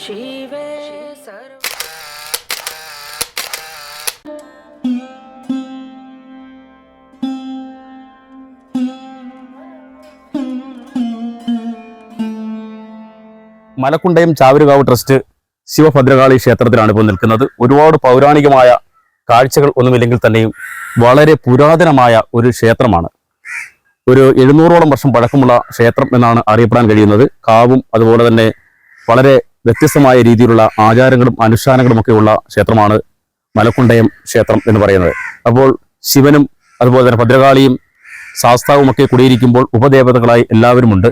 ശിവേ സർവ മലക്കുണ്ടയം ചാവരുകാവ് ട്രസ്റ്റ് ശിവഭദ്രകാളി ക്ഷേത്രത്തിലാണ് ഇപ്പോൾ നിൽക്കുന്നത്. ഒരുപാട് പൗരാണികമായ കാഴ്ചകൾ ഒന്നുമില്ലെങ്കിൽ തന്നെയും വളരെ പുരാതനമായ ഒരു ക്ഷേത്രമാണ്. ഒരു എഴുന്നൂറോളം വർഷം പഴക്കമുള്ള ക്ഷേത്രം എന്നാണ് അറിയപ്പെടാൻ കഴിയുന്നത്. കാവും അതുപോലെ തന്നെ വളരെ വ്യത്യസ്തമായ രീതിയിലുള്ള ആചാരങ്ങളും അനുഷ്ഠാനങ്ങളും ഒക്കെ ഉള്ള ക്ഷേത്രമാണ് മലക്കുണ്ടയം ക്ഷേത്രം എന്ന് പറയുന്നത്. അപ്പോൾ ശിവനും അതുപോലെ തന്നെ ഭദ്രകാളിയും ശാസ്താവും ഒക്കെ കുടിയിരിക്കുമ്പോൾ ഉപദേവതകളായി എല്ലാവരുമുണ്ട്.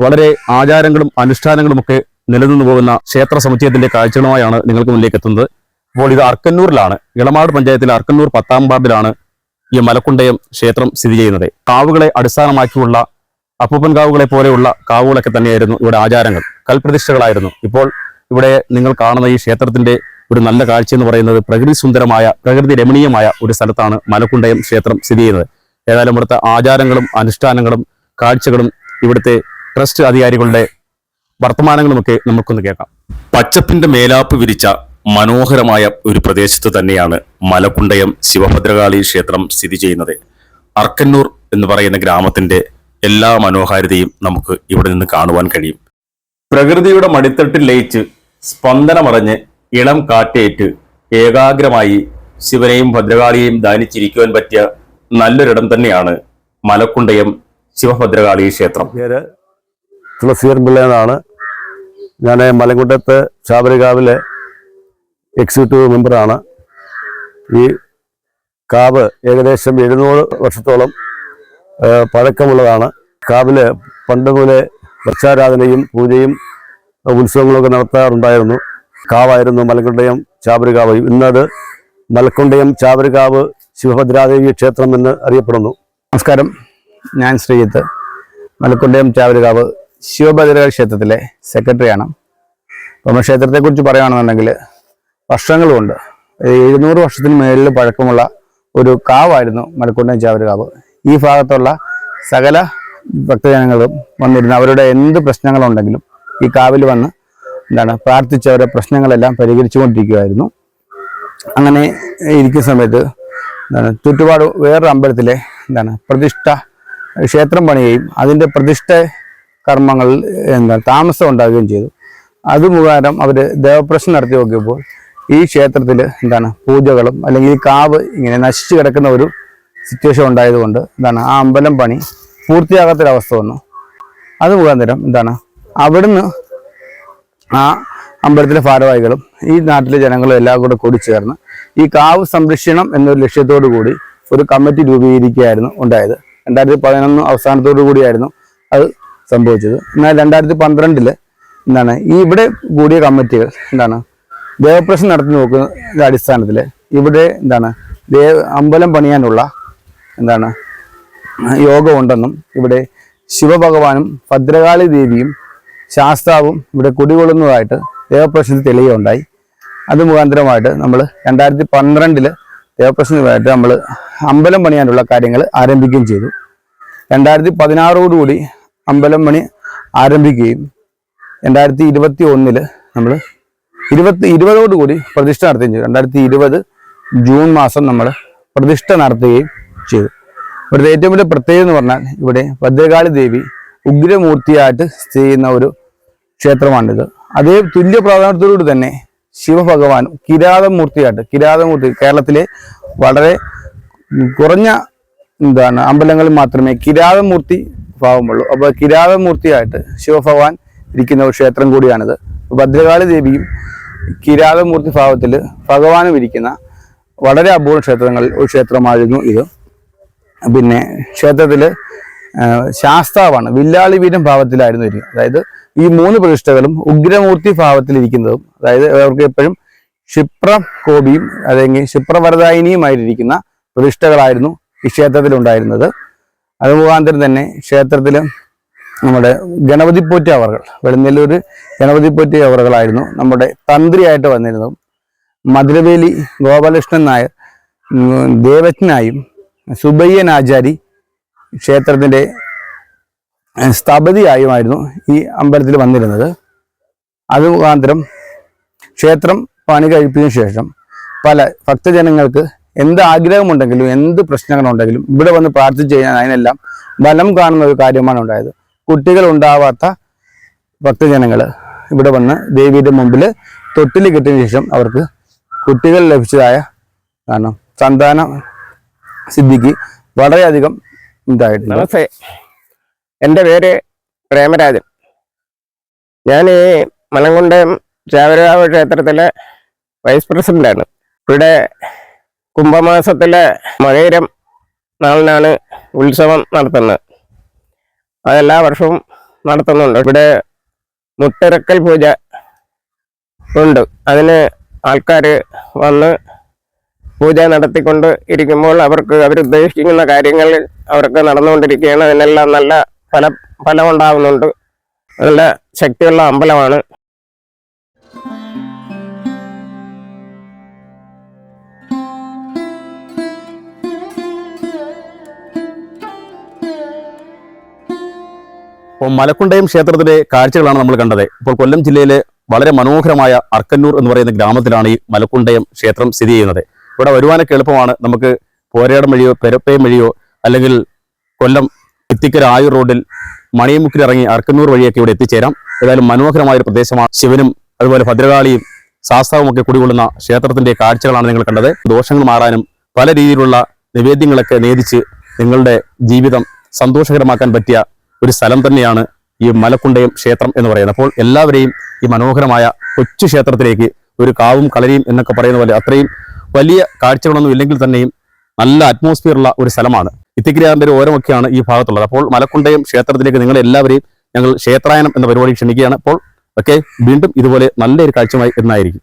വളരെ ആചാരങ്ങളും അനുഷ്ഠാനങ്ങളും ഒക്കെ നിലനിന്നു പോകുന്ന ക്ഷേത്ര സമുച്ചയത്തിന്റെ കാഴ്ചകളുമായാണ് നിങ്ങൾക്ക് മുന്നിലേക്ക് എത്തുന്നത്. അപ്പോൾ ഇത് അർക്കന്നൂരിലാണ്. ഇളമാട് പഞ്ചായത്തിലെ അർക്കന്നൂർ പത്താം വാർഡിലാണ് ഈ മലക്കുണ്ടയം ക്ഷേത്രം സ്ഥിതി ചെയ്യുന്നത്. കാവുകളെ അടിസ്ഥാനമാക്കിയുള്ള അപ്പൂപ്പൻ കാവുകളെ പോലെയുള്ള കാവുകളൊക്കെ തന്നെയായിരുന്നു ഇവിടെ ആചാരങ്ങൾ കൽപ്രതിഷ്ഠകളായിരുന്നു. ഇപ്പോൾ ഇവിടെ നിങ്ങൾ കാണുന്ന ഈ ക്ഷേത്രത്തിന്റെ ഒരു നല്ല കാഴ്ച എന്ന് പറയുന്നത് പ്രകൃതി സുന്ദരമായ പ്രകൃതി രമണീയമായ ഒരു സ്ഥലത്താണ് മലക്കുണ്ടയം ക്ഷേത്രം സ്ഥിതി ചെയ്യുന്നത്. ഏതായാലും ഇവിടുത്തെ ആചാരങ്ങളും അനുഷ്ഠാനങ്ങളും കാഴ്ചകളും ഇവിടുത്തെ ട്രസ്റ്റ് അധികാരികളുടെ വർത്തമാനങ്ങളുമൊക്കെ നമുക്കൊന്ന് കേൾക്കാം. പച്ചപ്പിന്റെ മേലാപ്പ് വിരിച്ച മനോഹരമായ ഒരു പ്രദേശത്ത് തന്നെയാണ് മലക്കുണ്ടയം ശിവഭദ്രകാളി ക്ഷേത്രം സ്ഥിതി ചെയ്യുന്നത്. അർക്കന്നൂർ എന്ന് പറയുന്ന ഗ്രാമത്തിന്റെ എല്ലാ മനോഹാരിതയും നമുക്ക് ഇവിടെ നിന്ന് കാണുവാൻ കഴിയും. പ്രകൃതിയുടെ മടിത്തട്ടിൽ ലയിച്ച് സ്പന്ദനമറിഞ്ഞ് ഇളം കാറ്റേറ്റ് ഏകാഗ്രമായി ശിവനെയും ഭദ്രകാളിയെയും ദാനിച്ചിരിക്കുവാൻ പറ്റിയ നല്ലൊരിടം തന്നെയാണ് മലക്കുണ്ടയം ശിവഭദ്രകാളി ക്ഷേത്രം. പേര് തുളസീർ പിള്ളയെന്നാണ് ഞാൻ മലക്കുണ്ടത്ത് ശാബരികാവിലെ എക്സിക്യൂട്ടീവ് മെമ്പറാണ് ഈ കാവ് ഏകദേശം എഴുന്നൂറ് വർഷത്തോളം പഴക്കമുള്ളതാണ്. കാവിൽ പണ്ട് മുതലേ വൃക്ഷാരാധനയും പൂജയും ഉത്സവങ്ങളൊക്കെ നടത്താറുണ്ടായിരുന്നു. കാവായിരുന്നു മലക്കുണ്ടയം ചാവരുകാവ്. ഇന്നത് മലക്കുണ്ടയം ചാവരുകാവ് ശിവഭദ്രാദേവി ക്ഷേത്രം എന്ന് അറിയപ്പെടുന്നു. നമസ്കാരം. ഞാൻ ശ്രീജിത്ത്. മലക്കുണ്ടയം ചാവരുകാവ് ശിവഭദ്ര ക്ഷേത്രത്തിലെ സെക്രട്ടറിയാണ്. അപ്പം ക്ഷേത്രത്തെക്കുറിച്ച് പറയുകയാണെന്നുണ്ടെങ്കിൽ വർഷങ്ങളുമുണ്ട്. എഴുന്നൂറ് വർഷത്തിന് മേളിൽ പഴക്കമുള്ള ഒരു കാവായിരുന്നു മലക്കുണ്ടൻ ചാവര കാവ്. ഈ ഭാഗത്തുള്ള സകല ഭക്തജനങ്ങളും വന്നിരുന്ന അവരുടെ എന്ത് പ്രശ്നങ്ങളുണ്ടെങ്കിലും ഈ കാവിൽ വന്ന് എന്താണ് പ്രാർത്ഥിച്ച് അവരുടെ പ്രശ്നങ്ങളെല്ലാം പരിഹരിച്ചുകൊണ്ടിരിക്കുകയായിരുന്നു. അങ്ങനെ ഇരിക്കുന്ന സമയത്ത് എന്താണ് ചുറ്റുപാട് വേറൊരു അമ്പലത്തിലെ എന്താണ് പ്രതിഷ്ഠ ക്ഷേത്രം പണിയുകയും അതിന്റെ പ്രതിഷ്ഠ കർമ്മങ്ങൾ എന്താണ് താമസം ഉണ്ടാവുകയും ചെയ്തു. അത് മുഖാന്തരം അവർ ദേവപ്രശ്നം നടത്തി നോക്കിയപ്പോൾ ഈ ക്ഷേത്രത്തിൽ എന്താണ് പൂജകളും അല്ലെങ്കിൽ ഈ കാവ് ഇങ്ങനെ നശിച്ചു കിടക്കുന്ന ഒരു സിറ്റുവേഷൻ ഉണ്ടായതുകൊണ്ട് എന്താണ് ആ അമ്പലം പണി പൂർത്തിയാകാത്തൊരവസ്ഥ വന്നു. അത് മുഖാന്തരം എന്താണ് അവിടുന്ന് ആ അമ്പലത്തിലെ ഭാരവാഹികളും ഈ നാട്ടിലെ ജനങ്ങളും എല്ലാം കൂടെ കൂടി ചേർന്ന് ഈ കാവ് സംരക്ഷണം എന്നൊരു ലക്ഷ്യത്തോടു കൂടി ഒരു കമ്മിറ്റി രൂപീകരിക്കുകയായിരുന്നു ഉണ്ടായത്. രണ്ടായിരത്തി പതിനൊന്ന് അവസാനത്തോടു കൂടിയായിരുന്നു അത് സംഭവിച്ചത്. എന്നാൽ രണ്ടായിരത്തി പന്ത്രണ്ടിൽ എന്താണ് ഈ ഇവിടെ കൂടിയ കമ്മിറ്റികൾ എന്താണ് ദേവപ്രശ്നം നടത്തി നോക്കുന്ന അടിസ്ഥാനത്തിൽ ഇവിടെ എന്താണ് ദേവ അമ്പലം പണിയാനുള്ള എന്താണ് യോഗമുണ്ടെന്നും ഇവിടെ ശിവഭഗവാനും ഭദ്രകാളി ദേവിയും ശാസ്താവും ഇവിടെ കുടികൊള്ളുന്നതായിട്ട് ദേവപ്രശ്നത്തിൽ തെളിയുണ്ടായി അത് മുഖാന്തരമായിട്ട് നമ്മൾ രണ്ടായിരത്തി പന്ത്രണ്ടിൽ ദേവപ്രശ്നമായിട്ട് നമ്മൾ അമ്പലം പണിയാനുള്ള കാര്യങ്ങൾ ആരംഭിക്കുകയും ചെയ്തു. രണ്ടായിരത്തി പതിനാറോടുകൂടി അമ്പലം പണി ആരംഭിക്കുകയും രണ്ടായിരത്തി ഇരുപത്തി ഒന്നിൽ നമ്മൾ ഇരുപത്തി ഇരുപതോടുകൂടി പ്രതിഷ്ഠ നടത്തുകയും ചെയ്തു. രണ്ടായിരത്തി ഇരുപത് ജൂൺ മാസം നമ്മൾ പ്രതിഷ്ഠ നടത്തുകയും ചെയ്തു. ഇവിടുത്തെ ഏറ്റവും വലിയ പ്രത്യേകത എന്ന് പറഞ്ഞാൽ ഇവിടെ ഭദ്രകാളി ദേവി ഉഗ്രമൂർത്തിയായിട്ട് സ്ഥിതി ചെയ്യുന്ന ഒരു ക്ഷേത്രമാണിത്. അതേ തുല്യ പ്രാധാന്യത്തോടുകൂടി തന്നെ ശിവഭഗവാനും കിരാതമൂർത്തിയായിട്ട് കിരാതമൂർത്തി കേരളത്തിലെ വളരെ കുറഞ്ഞ എന്താണ് അമ്പലങ്ങളിൽ മാത്രമേ കിരാതമൂർത്തി ഭാവമുള്ളൂ. അപ്പോൾ കിരാതമൂർത്തിയായിട്ട് ശിവഭഗവാൻ ഇരിക്കുന്ന ഒരു ക്ഷേത്രം കൂടിയാണിത്. ഭദ്രകാളി ദേവിയും കിരാതമൂർത്തി ഭാവത്തിൽ ഭഗവാനും ഇരിക്കുന്ന വളരെ അപൂർവ ക്ഷേത്രങ്ങളിൽ ഒരു ക്ഷേത്രമായിരുന്നു ഇത്. പിന്നെ ക്ഷേത്രത്തിൽ ശാസ്താവാണ് വില്ലാളി വീരം ഭാവത്തിലായിരുന്നു ഇരിക്കുന്നത് അതായത് ഈ മൂന്ന് പ്രതിഷ്ഠകളും ഉഗ്രമൂർത്തി ഭാവത്തിലിരിക്കുന്നതും അതായത് അവർക്ക് എപ്പോഴും ക്ഷിപ്ര കോപിയും അല്ലെങ്കിൽ ക്ഷിപ്രവരദായിനിയുമായിരിക്കുന്ന പ്രതിഷ്ഠകളായിരുന്നു ഈ ക്ഷേത്രത്തിലുണ്ടായിരുന്നത്. അത് മുഖാന്തരം തന്നെ ക്ഷേത്രത്തിൽ നമ്മുടെ ഗണപതി പോറ്റി അവർകൾ വെളുന്നല്ലൂർ ഗണപതി പോറ്റി അവർകളായിരുന്നു നമ്മുടെ തന്ത്രിയായിട്ട് വന്നിരുന്നതും മധുരവേലി ഗോപാലകൃഷ്ണൻ നായർ ദേവജ്ഞനായും സുബയ്യൻ ആചാരി ക്ഷേത്രത്തിന്റെ സ്ഥപതിയായുമായിരുന്നു ഈ അമ്പലത്തിൽ വന്നിരുന്നത്. അത് മുഖാന്തരം ക്ഷേത്രം പണി കഴിപ്പിച്ചതിന് ശേഷം പല ഭക്തജനങ്ങൾക്ക് എന്ത് ആഗ്രഹമുണ്ടെങ്കിലും എന്ത് പ്രശ്നങ്ങളുണ്ടെങ്കിലും ഇവിടെ വന്ന് പ്രാർത്ഥിച്ചു കഴിഞ്ഞാൽ അതിനെല്ലാം ബലം കാണുന്ന ഒരു കാര്യമാണ് ഉണ്ടായത്. കുട്ടികൾ ഉണ്ടാവാത്ത ഭക്തജനങ്ങൾ ഇവിടെ വന്ന് ദേവിയുടെ മുമ്പിൽ തൊട്ടിൽ കിട്ടിയ ശേഷം അവർക്ക് കുട്ടികൾ ലഭിച്ചതായ കാരണം സന്താന സിദ്ധിക്ക് വളരെയധികം ഇതായിട്ടുണ്ട്. എന്റെ പേര് പ്രേമരാജൻ. ഞാൻ ഈ മലങ്കുണ്ടം ചാവരകാവ് ക്ഷേത്രത്തിലെ വൈസ് പ്രസിഡന്റാണ്. ഇവിടെ കുംഭമാസത്തിലെ മകയിരം നാളിനാണ് ഉത്സവം നടത്തുന്നത്. അതെല്ലാ വർഷവും നടത്തുന്നുണ്ട്. ഇവിടെ മുട്ടിറക്കൽ പൂജ ഉണ്ട്. അതിന് ആൾക്കാർ വന്ന് പൂജ നടത്തിക്കൊണ്ട് ഇരിക്കുമ്പോൾ അവർക്ക് അവരുദ്ദേശിക്കുന്ന കാര്യങ്ങൾ അവർക്ക് നടന്നുകൊണ്ടിരിക്കുകയാണ്. അതിനെല്ലാം നല്ല ഫല ഫലമുണ്ടാകുന്നുണ്ട് നല്ല ശക്തിയുള്ള അമ്പലമാണ്. അപ്പോൾ മലക്കുണ്ടയം ക്ഷേത്രത്തിലെ കാഴ്ചകളാണ് നമ്മൾ കണ്ടത്. ഇപ്പോൾ കൊല്ലം ജില്ലയിലെ വളരെ മനോഹരമായ അർക്കന്നൂർ എന്ന് പറയുന്ന ഗ്രാമത്തിലാണ് ഈ മലക്കുണ്ടയം ക്ഷേത്രം സ്ഥിതി ചെയ്യുന്നത്. ഇവിടെ വരുവാനൊക്കെ എളുപ്പമാണ്. നമുക്ക് പോരേടം വഴിയോ പെരപ്പയം വഴിയോ അല്ലെങ്കിൽ കൊല്ലം ഇത്തിക്കര ആയൂർ റോഡിൽ മണിയമുക്കിലിറങ്ങി അർക്കന്നൂർ വഴിയൊക്കെ ഇവിടെ എത്തിച്ചേരാം. ഏതായാലും മനോഹരമായ ഒരു പ്രദേശമാണ്. ശിവനും അതുപോലെ ഭദ്രകാളിയും ശാസ്താവും ഒക്കെ കുടികൊള്ളുന്ന ക്ഷേത്രത്തിന്റെ കാഴ്ചകളാണ് നിങ്ങൾ കണ്ടത്. ദോഷങ്ങൾ മാറാനും പല രീതിയിലുള്ള നിവേദ്യങ്ങളൊക്കെ നേദിച്ച് നിങ്ങളുടെ ജീവിതം സന്തോഷകരമാക്കാൻ പറ്റിയ ഒരു സ്ഥലം തന്നെയാണ് ഈ മലക്കുണ്ടയം ക്ഷേത്രം എന്ന് പറയുന്നത്. അപ്പോൾ എല്ലാവരെയും ഈ മനോഹരമായ കൊച്ചു ക്ഷേത്രത്തിലേക്ക് ഒരു കാവും കളരിയും എന്നൊക്കെ പറയുന്ന പോലെ അത്രയും വലിയ കാഴ്ചകളൊന്നും ഇല്ലെങ്കിൽ തന്നെയും നല്ല അറ്റ്മോസ്ഫിയർ ഉള്ള ഒരു സ്ഥലമാണ്. ഇത്തിക്കിരിയാറിന്റെ ഒരു ഓരമൊക്കെയാണ് ഈ ഭാഗത്തുള്ളത്. അപ്പോൾ മലക്കുണ്ടയം ക്ഷേത്രത്തിലേക്ക് നിങ്ങൾ എല്ലാവരെയും ഞങ്ങൾ ക്ഷേത്രായനം എന്ന പരിപാടി ക്ഷണിക്കുകയാണ്. അപ്പോൾ ഒക്കെ വീണ്ടും ഇതുപോലെ നല്ലൊരു കാഴ്ചമായി എന്നായിരിക്കും.